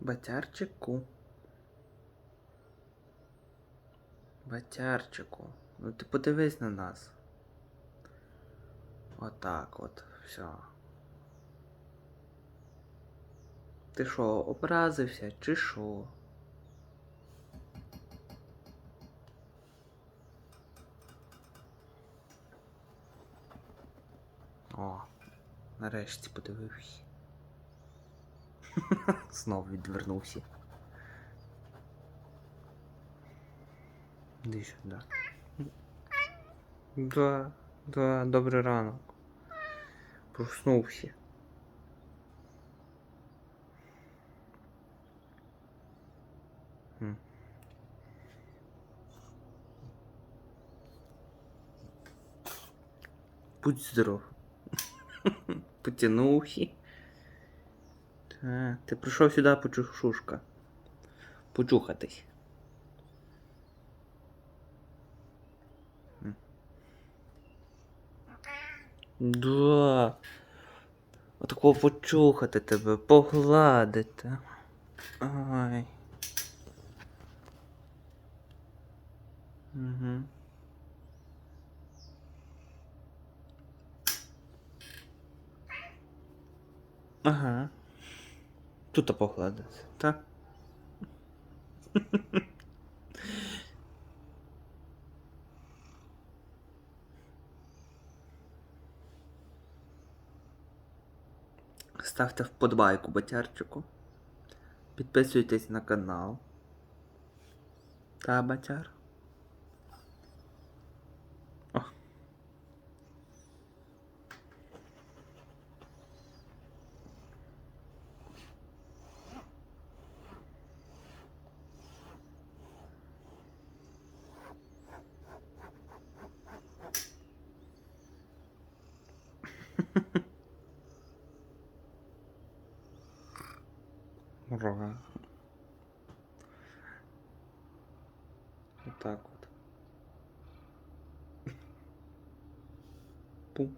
Батярчику. Батярчику. Ну ти подивись на нас. Отак от, все. Ти що, образився, чи що? О, нарешті подивився. Знов відвернувся. Іди сюди. Да, да, добрий ранок. Проснувся. Будь здоров. Потянувся. Та, ти прийшов сюди почушушка. Почухатись. Да. Отакого почухати тебе, погладити. Ай. Угу. Ага. Тут погладити, так? Ставте вподобайку батярчику. Підписуйтесь на канал. Та батяр. Ура. Вот так вот. Пум.